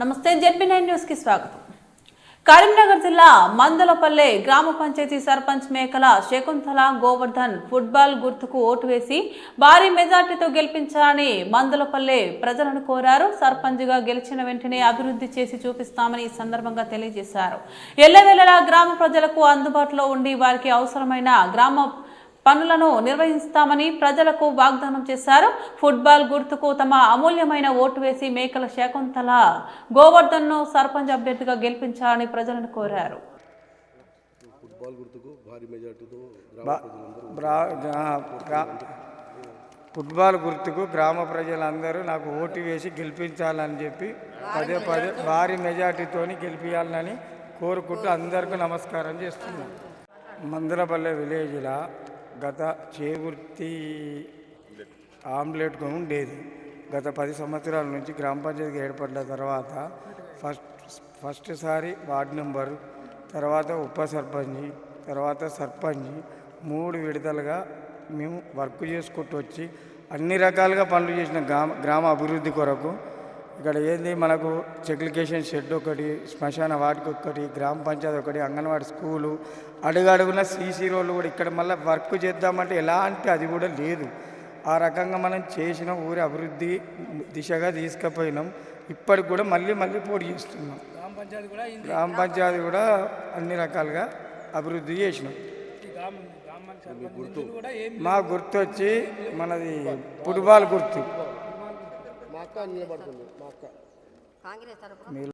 నమస్తే ZB nine న్యూస్కి స్వాగతం. కరీంనగర్ జిల్లా మందలపల్లె గ్రామ పంచాయతీ సర్పంచ్ మేకల శకుంతల గోవర్ధన్ ఫుట్బాల్ గుర్తుకు ఓటు వేసి భారీ మెజార్టీతో గెలిపించాలని మందలపల్లె ప్రజలను కోరారు. సర్పంచ్గా గెలిచిన వెంటనే అభివృద్ధి చేసి చూపిస్తామని ఈ సందర్భంగా తెలియజేశారు. ఎల్లవేళలా గ్రామ ప్రజలకు అందుబాటులో ఉండి వారికి అవసరమైన గ్రామ పనులను నిర్వహిస్తామని ప్రజలకు వాగ్దానం చేశారు. ఫుట్బాల్ గుర్తుకు తమ అమూల్యమైన ఓటు వేసి మేకల శకుంతల గోవర్ధన్ను సర్పంచ్ అభ్యర్థిగా గెలిపించాలని ప్రజలను కోరారు. ఫుట్బాల్ గుర్తుకు భారీ మెజార్టీతో గ్రామ ప్రజలందరూ బ్రా- గ్రా- గ్రా- ఫుట్బాల్ గుర్తుకు గ్రామ ప్రజలందరూ నాకు ఓటు వేసి గెలిపించాలని చెప్పి పదే పదే భారీ మెజార్టీతోని గెలిపించాలని కోరుకుంటూ అందరికీ నమస్కారం చేస్తున్నాను. మందలపల్లె విలేజ్లో గత చేవృత్తి ఆమ్లెట్గా ఉండేది. గత పది సంవత్సరాల నుంచి గ్రామ పంచాయతీ ఏర్పడిన తర్వాత ఫస్ట్ ఫస్ట్ సారి వార్డు నెంబర్ తర్వాత ఉప సర్పంచ్ తర్వాత సర్పంచ్ మూడు విడతలుగా మేము వర్క్ చేసుకుంటూ వచ్చి అన్ని రకాలుగా పనులు చేసిన గ్రామ గ్రామ అభివృద్ధి కొరకు ఇక్కడ ఏంది మనకు చెక్లికేషన్ షెడ్ ఒకటి శ్మశాన వాటికి ఒకటి గ్రామ పంచాయతీ ఒకటి అంగన్వాడీ స్కూలు అడుగడుగున సీసీ రోడ్లు కూడా ఇక్కడ మళ్ళీ వర్క్ చేద్దామంటే ఎలాంటి అది కూడా లేదు. ఆ రకంగా మనం చేసిన ఊరి అభివృద్ధి దిశగా తీసుకుపోయినాం. ఇప్పటికి కూడా మళ్ళీ మళ్ళీ పోటీ చేస్తున్నాం. గ్రామ పంచాయతీ కూడా అన్ని రకాలుగా అభివృద్ధి చేసినాం. మా గుర్తు? వచ్చి మనది ఫుట్బాల్ గుర్తు. అక్క నిలబడుతుంది మా అక్క. కాంగ్రెస్ తరఫున